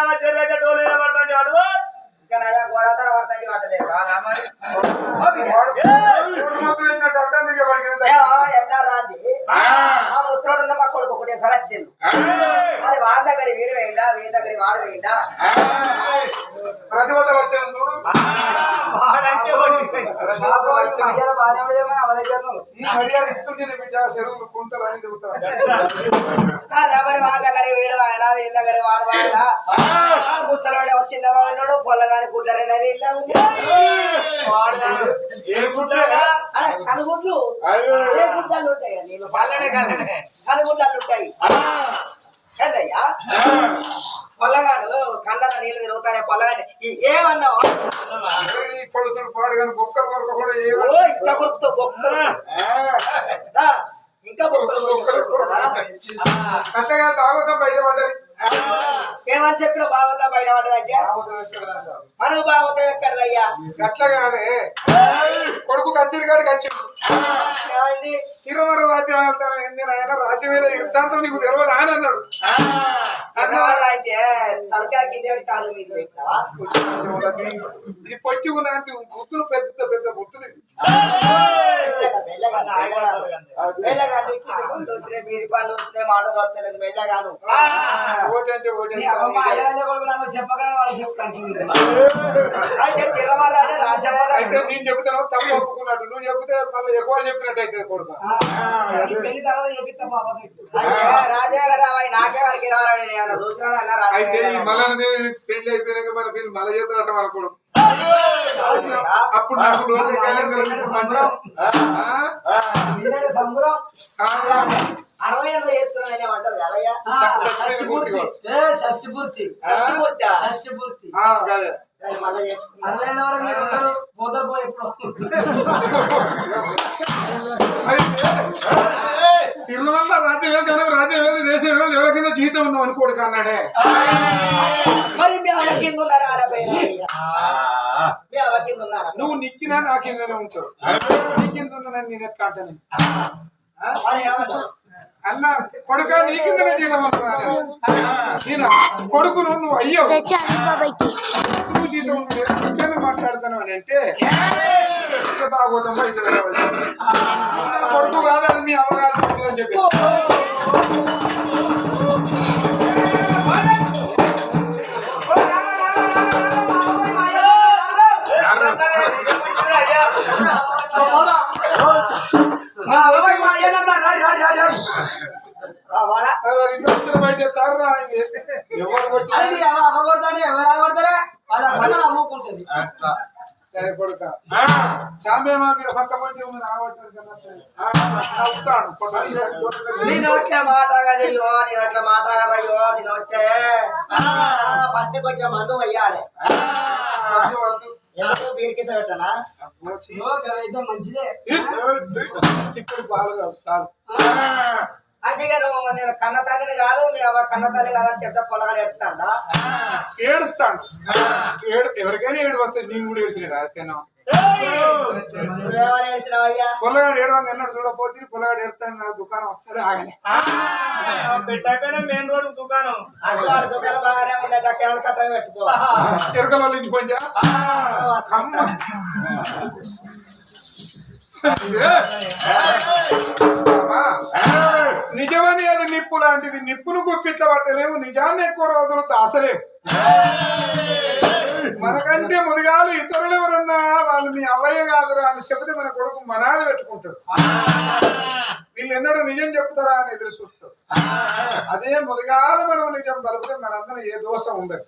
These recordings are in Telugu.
రామ చెర్రి అయితే టోలు మీద పడతాడు అడు ఇంకా నయా గోడత పడతాయి ముసలోడు ఉన్న మా కొడుకు ఒకటే సార్ వచ్చింది మరి వాళ్ళ దగ్గర వీడు వేయండా వీడి దగ్గర వాడు వేయండా? ప్రతిభత వచ్చాను చూడు. వాడంటే బాగానే ఉండేమో అవ దగ్గర ఈ మర్యాద ఇస్తుంటే బిడ్డ చెరువులు కుంటలు అని చెబుతాను పొల్లగాని గుడ్డరని ఇలా ఉంది. కనుగుడ్లు గుడ్డలు ఉంటాయి? నేను కల్లనే కల్లనే కనుగుడ్డలు ఉంటాయి. ఏందయ్యా? పొల్లగాడు కళ్ళ నీళ్ళు తిరుగుతానే పొల్లగాని ఏమన్నా ఈ పొడుసుడు పాడు కానీ బొక్కలు కొరకు కూడా ఏమో? ఓ ఇంకా కొడుకుతో బొక్కలు. ఇంకా బొక్కలు? కట్టగా తాగుతాం బయట పడ్డది. ఏమని చెప్పిన బాగుందా బయట పడ్డదయ్యా మనం బాగుందా ఎక్కడదయ్యా? అట్లా కాదే కొడుకు కచ్చేరి కాడికి వచ్చి ఏమైంది? తిరుమల రాజ్యం రాజ్యం మీద ఇస్తాంతో నీకు తెలియదు అని అన్నాడు. అయితే తలకాయ కింద కాలు మీద పొట్టి ఉన్న గుర్తులు పెద్ద పెద్ద గుర్తులు ఇవి. మెల్లగాను కింద ముందు వచ్చినాయి మీది పనులు వస్తున్నాయి మాటలు వస్తలేదు మెల్లగాను. ఓటు అంటే ఓటు నీ అమ్మ మా అయ్యగారి కొడుకు నన్ను చెప్పగానే వాడు చెప్పు కలిసి అయితే తిరమరాలే రాజమరా అయితే నేను చెబుతాను తప్పు ఒప్పుకున్నాడు నువ్వు చెబితే మళ్ళీ ఎక్కువ చెప్పినట్టు అయితే కొడుకు అయితే ఈ మల్లన దేవి పెళ్ళి అయిపోయినాక మన పిల్లలు మళ్ళీ చేస్తారట మన కొడుకు. అప్పుడు నాకు? ఎందుకంటే సంబరం. అరవై ఏళ్ళు చేస్తున్నానే అంటారు కదయ్యా షష్టి పూర్తి ఏ షష్టి పూర్తి షష్టి పూర్తా? షష్టి పూర్తి ఆ, కాదే. అది మళ్ళా చేస్తున్నా. అరవై వరకు మీరు ఉంటారు పోతారు పోయి ఎప్పుడు పిల్లల వల్ల రాజ్యం వెళ్తాను రాజ్యం వెళ్ళి దేశం వెళ్ళి ఎవరికైనా జీతం ఉన్నాం అనుకోడు కన్నాడే కింద కింద నువ్వు నిక్కినా నా కిందనే ఉంటావు నీ కింద నేను ఎట్లా అంటాను? అన్న కొడుక నీ నేను కొడుకును నువ్వు అయ్యావు. నువ్వు జీతం మాట్లాడతాను అని అంటే. నా కొడుకు కాదని నీ అవగాహన చెప్పి. సరే కొడుక సాంబే మాకు పక్క మంది ఉంది రావట్లేదు కదా అవుతాడు నీ నోట్లే మాట కదయ్యో నీ నోట్ల మాట కదయ్యో నీ నోట్లే పచ్చి కొంచెం మందు వెయ్యాలి మంచిదే ఇప్పుడు బాగా కాదు చాలు అందుకే నువ్వు నేను కన్న తల్లిని కాదు మీ అవ్వ కన్న తల్లి కాదని చెత్త పొలగా ఎడుతున్నా ఏడుస్తాడు. ఏడు ఎవరికైనా ఏడు వస్తాయి నేను కూడా ఏడ్చిన కాదు పొల్లగాడు ఏడవంగా ఎన్నడు చూడపోతే పొల్లగాడు ఏడుతాను నా దుకాణం వస్తుంది ఆగలే పెట్టకపోయినా మెయిన్ రోడ్ దుకాణం. దుకాణం బాగానే కట్టగా పెట్టుకో. వాళ్ళు ఇంటి పంచా అది నిప్పు లాంటిది. నిప్పును గుప్పించబట్టలేము నిజాన్ని ఎక్కువ రోజులు దాసలేవు. మనకంటే ముదిగాలు ఇతరులు ఎవరన్నా వాళ్ళు మీ అవ్వయ్య కాదురా అని చెబితే మన కొడుకు మనాలు పెట్టుకుంటారు వీళ్ళు ఎన్నడూ నిజం చెప్తారా అని ఎదురు చూస్తారు. అదే ముదిగాలు మనం నిజం కలిపితే మనందరం ఏ దోషం ఉండదు.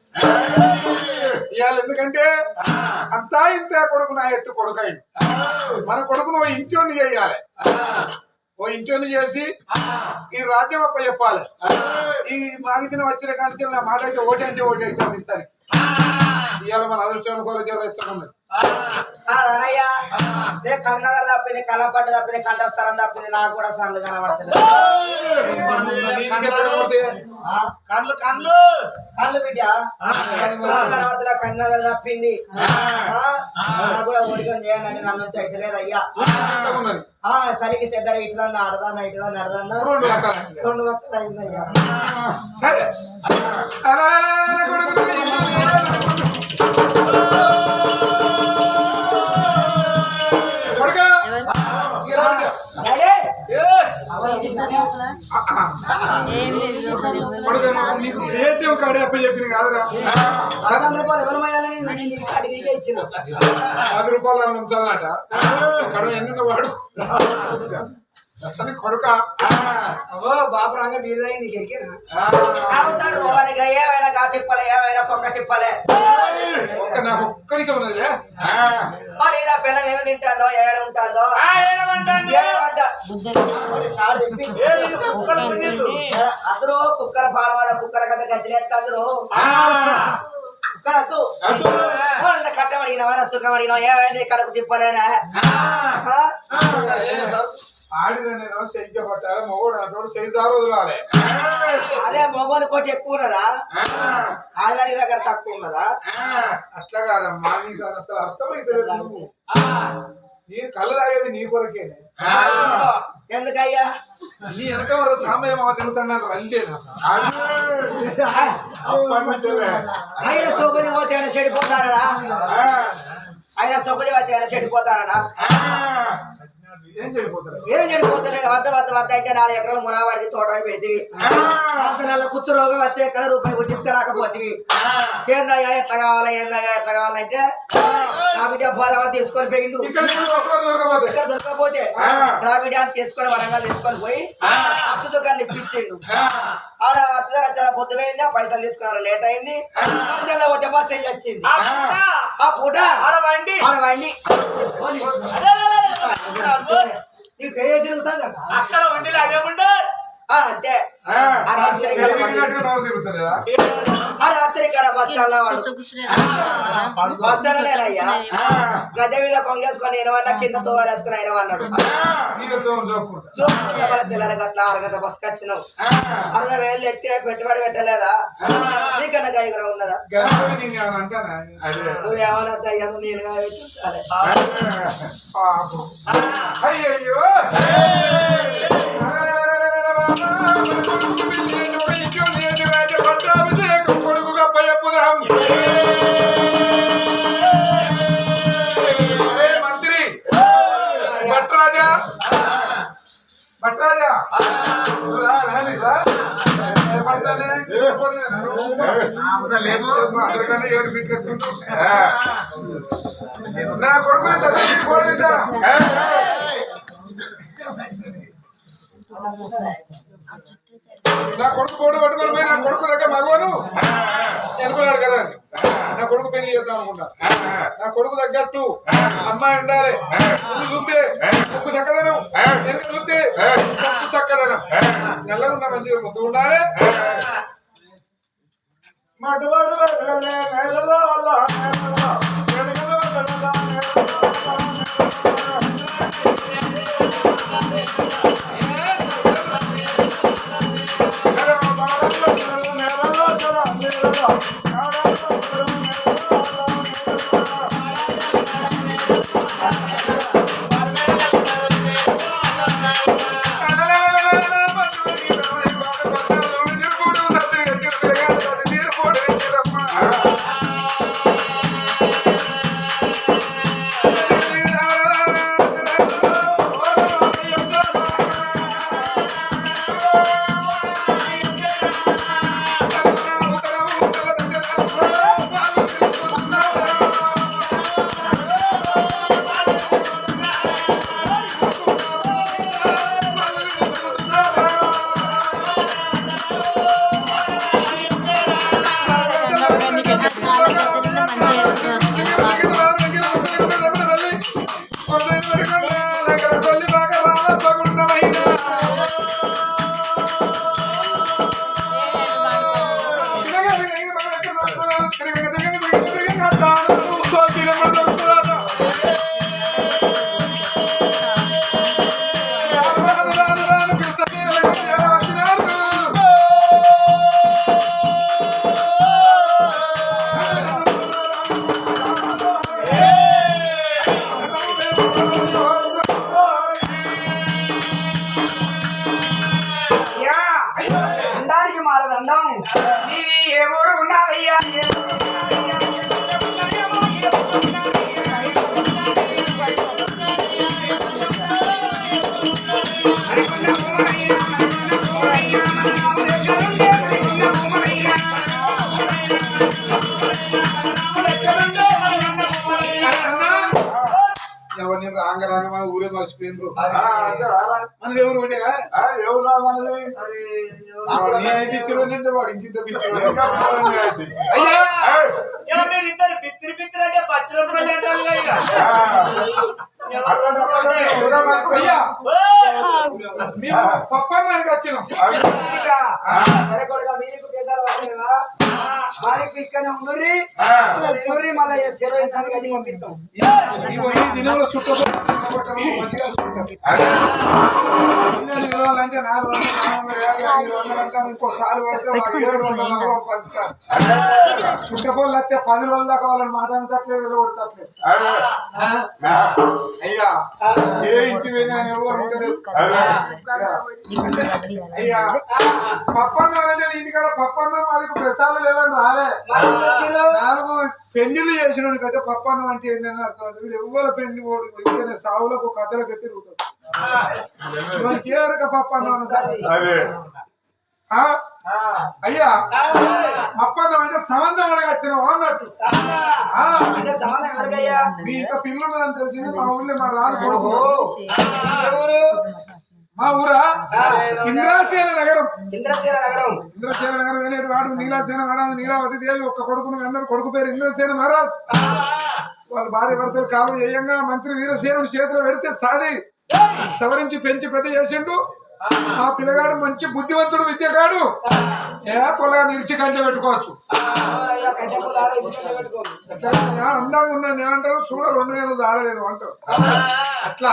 ఇవాళ ఎందుకంటే అంతా ఇంత కొడుకు నా ఎత్తు కొడుకు అయింది మన కొడుకును ఓ చేయాలి. ఓ చేసి ఈ రాజ్యం ఒక్క చెప్పాలి. ఈ మాగితిని వచ్చిన కానీ నా మాట అయితే ఓటే అంటే ఓటే అయితే ఇస్తాను. ఇవాళ మన అదృష్టం కూడా రెచ్చకుండా నే తప్పింది కళ్ళపట్టు తప్పింది కంఠస్థలం తప్పింది నాకు కూడా సన్ను కనబడుతుంది కళ్ళు కళ్ళు. కళ్ళు బిడ్డ. కనబడుతున్నా కన్నడ తప్పింది. నాకు కూడా చేయాలని నన్ను అయ్యా. ఆ సరికి చెద్దరు ఇట్లా ఆడదాన్న ఇట్లా నడదన్నా రెండు అయిందయ్యా ఏటీఎం కార్డు అప్ప చెప్పింది కాదురా రూపాయలు పది రూపాయలు అన్నం ఉంచాలన్నట కడ ఎన్నున్న వాడు. అసలు కొడుక. అవో బాబు రాగా మీరు నీకు ఎక్కినా అవుతాడు వాళ్ళ దగ్గర ఏమైనా గా తిప్పలే ఏమైనా పొక్క తిప్పలే. ఒక్క నాకు ఒక్కడికే ఉన్నదిలే మరి నా పిల్లలు ఏమి తింటాందో ఏడ ఉంటుందో. అందరూ కుక్కల పాడవాడ కుక్కల కథ కుక్కలతో కట్టమడిగిన సుఖమడిగిన ఏమైంది కడుపు తిప్పలేనా? అటువంటి వదలాలి. అదే మొగోని కోటి ఎక్కువ ఉన్నదా? ఆదాని దగ్గర తక్కువ ఉన్నదా? అట్లా కాదమ్మా నీకు అసలు అర్థమైతే నేను కళ్ళు తాగేది నీ కొరకే. ఎందుకయ్యా? నీ వెనక వరకు సామయ్య మావ తిరుగుతున్నాను అంతేనా ఆయన సోపది పోతే ఆయన చెడిపోతారడా? ఆయన సోపది పోతే ఆయన చెడిపోతారు ఏం చెడిపోతలేడు వద్ద వద్ద వద్ద అంటే నాలుగు ఎకరాలు మునావాడికి తోట పెట్టి నెల కుచ్చు రోగం వస్తే ఎక్కడ రూపాయి పుట్టించుకురాకపోతే ఏందయ్యా ఎట్లా కావాలా ఏందయ్యా ఎట్లా కావాలంటే తీసుకొని నీకు ఒక్కరు దొరకకపోతే ఇక్కడ దొరకకపోతే నా బిడ్డ అని తీసుకొని వరంగల్ తీసుకొని పోయి అప్పు దుకాణం ఇప్పించిండు. ఆడ అత్తగారు చాలా పొద్దు పోయింది ఆ పైసలు తీసుకున్నాడు లేట్ అయింది. పోతే బస్ వెళ్ళి వచ్చింది ఆ. పూట ఆడ వండి. ఆడ వండి అదే, అదే, అదే, అదే. నీకు పెయ్య తిరుగుతాం కదా అక్కడ వండిలు అదే ఉండే ఆ, అంతే ఆ రాత్రి రాత్రి బస్ స్టాండ్. బస్ స్టాండ్ మీద కొంగేసుకొని ఎనవన్నా కింద తోవాలేసుకుని తెల్లని గట్ల వచ్చినావు అరవై వేలు ఎత్తే పెట్టుబడి పెట్టలేదా? నీకన్నా గైగురం ఉన్నదా? నేను ఏమైనా నా ఏడు బిడ్డలు. నా కొడుకు నా కొడుకు కోడి పట్టుకొని పోయి నా కొడుకు దగ్గర మగవను అనుకున్నాడు కదా నా కొడుకు పెళ్ళి చేద్దాం అనుకున్నా నా కొడుకు తగ్గట్టు అమ్మాయి ఉండాలి చూస్తే ముక్కు చక్కదనం వెనుక చూస్తే ఉప్పు చక్కదనం నల్లగా ఉన్న మంచిగా ముద్దు ఉండాలి మటువాడు వెళ్ళలే, నేలలో వల్ల నేలలో, மாறதான் சீதி ஒரு உண்ணாதையா రాంగ రాంగ మన ఊరే రారా? మనది ఎవరు మనది? నేను బిత్తిరోనంటే వాడు ఇంకింత మీరు ఇద్దరు బిత్తిరి అంటే! మేము పప్పన్నానికి వచ్చినాం. సరే కొడుకా మీకు ఇక్కడనే ఉండుర్రి. దినంలో చుట్టూ మంచిగా నాలుగు వందలు, నాలుగు వందలు ఐదు ఏడు పంచుతారు. చుట్టపోళ్ళు వస్తే పది రోజుల దాకా వాళ్ళని మాట్లాడతట్లేదు కొడతట్లేదు అదే. ఆ, అయ్యా ఏ ఇంటి పోయినా ఎవరు ఉండలేదు అయ్యా పప్పన్న ఇంటికాడ పప్పన్న వాళ్ళకి ప్రసాదాలు లేవని రాలే నాలుగు పెళ్ళిళ్ళు చేసిన కదా పప్పన్నం అంటే ఏంటని అర్థం అవుతుంది. వీళ్ళు ఎవ్వరు పెళ్ళి ఓడి ఇంకనే సావులకు కథలకు తిరుగుతారు మనకి ఏ రక పప్పన్నం? అయ్యా పప్పన్నం అంటే సంబంధం అడగచ్చిన అన్నట్టు. మీ ఇంత పిల్లలు అని తెలిసింది మా ఊళ్ళో మా రాను కొడుకు ఎవరు? మా ఊరా? ఇంద్రాసేన నగరం. ఇంద్రసేన నగరం. ఇంద్రసేన నగరం అనేటి వాడు నీలాసేన మహారాజు నీలావతి దేవి ఒక్క కొడుకును అన్నారు కొడుకు పేరు ఇంద్రసేన మహారాజ్. వాళ్ళ భార్య భర్తలు కాలం చేయంగా మంత్రి వీరసేనుడు చేతిలో పెడితే సాది. సవరించి పెంచి పెద్ద చేసిండు. ఆ పిల్లగాడు మంచి బుద్ధివంతుడు విద్యగాడు ఏ పొలా నిలిచి కంచె పెట్టుకోవచ్చు. అందంగా ఉన్నా నేను అంటారు చూడ రెండు వేలు దాడలేదు అంటారు. అట్లా.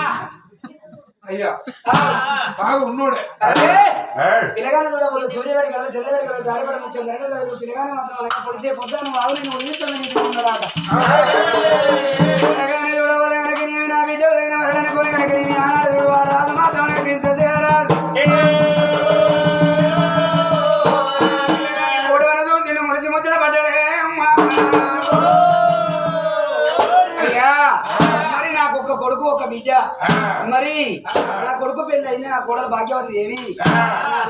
అయ్యా. బాగా ఉన్నోడే! పిల్లగాని కూడా వాళ్ళు సూర్యవేడి కదా చంద్రవేడి కదా జారిపడి ముఖ్యం లేదు పిల్లగాని మాత్రం వాళ్ళకి పొడిచే పొద్దున నేను నీకు పిల్లగాని నీవి నా నీవి ఆనాడు రాజు మాత్రం నాకు రాదు ఒక బిడ్డ. మరి నా కొడుకు పెళ్ళి అయింది నా కోడలు భాగ్యవతి దేవి.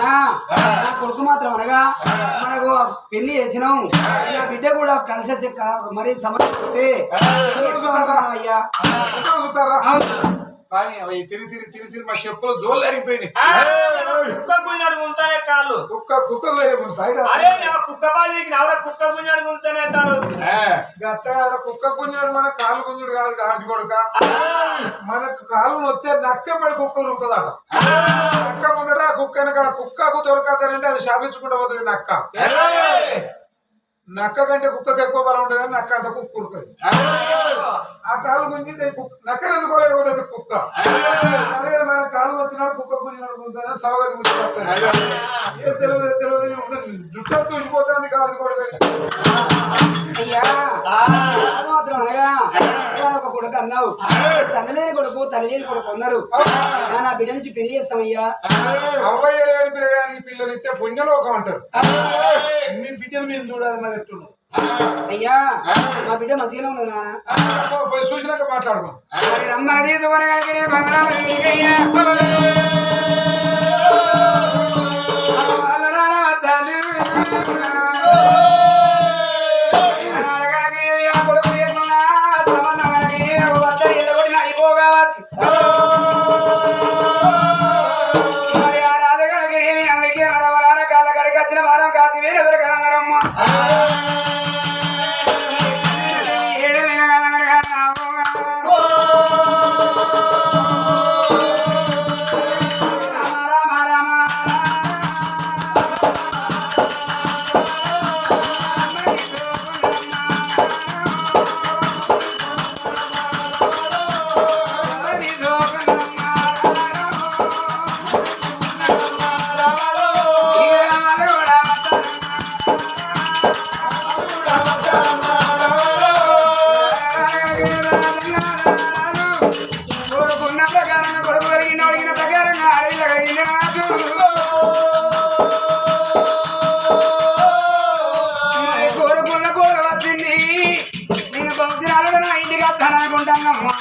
నా నా కొడుకు మాత్రం అనగా మనకు పెళ్ళి చేసినాం. నా బిడ్డ కూడా కలిసి చెక్క మరి సమస్యే అయ్యా. కానీ అవి తిరిగి తిరిగి తిరిగి తిరిగి మా చెప్పులు జోళ్ళు అరిగిపోయినాయి. కుక్క పుంజాడు ఉంటాయి కాళ్ళు. కుక్క కుక్క కదా. అరే కుక్క నవర కుక్క పుంజాడు ఉంటానే గట్ట కుక్క పుంజుడు మన కాలు పుంజుడు కాదు కాల్చి కొడుక. మనకు కాలు వస్తే నక్క పడి కుక్క ఉరుకుతుందట నక్క ముందర కుక్క కుక్కకు దొరకదంటే అది శాపించుకుంటూ పోతుంది నక్క. నక్క కంటే కుక్కకి ఎక్కువ బలం ఉంటుంది అని నక్క అంత కుక్క ఉరుకుతుంది ఆ కాలు గుంజి నక్కను ఎందుకోలేకపోతుంది కుక్క? అలాగే మన కాలు వచ్చినాడు కుక్క గుంజినాడు గుంజుతానే సవగతి గుంజి ఏ తెలియదు తెలియదు జుట్టు తూసిపోతుంది కాలు కూడా అయ్యా. కొడుకు తల్లి కొడుకు ఉన్నారు. నా బిడ్డ నుంచి పెళ్ళి చేస్తామయ్యా. అవ్వయ్య గారి పిల్లగాని పిల్లలు ఇస్తే పుణ్యలోకం అంటారు. మీ బిడ్డలు మీరు చూడాలి మరి అయ్యా నా బిడ్డ మంచిగానే ఉన్నది నాన్న. చూసినాక మాట్లాడుకో మరి రమ్మన తీసుకొని కలిగిన బంగారం కూర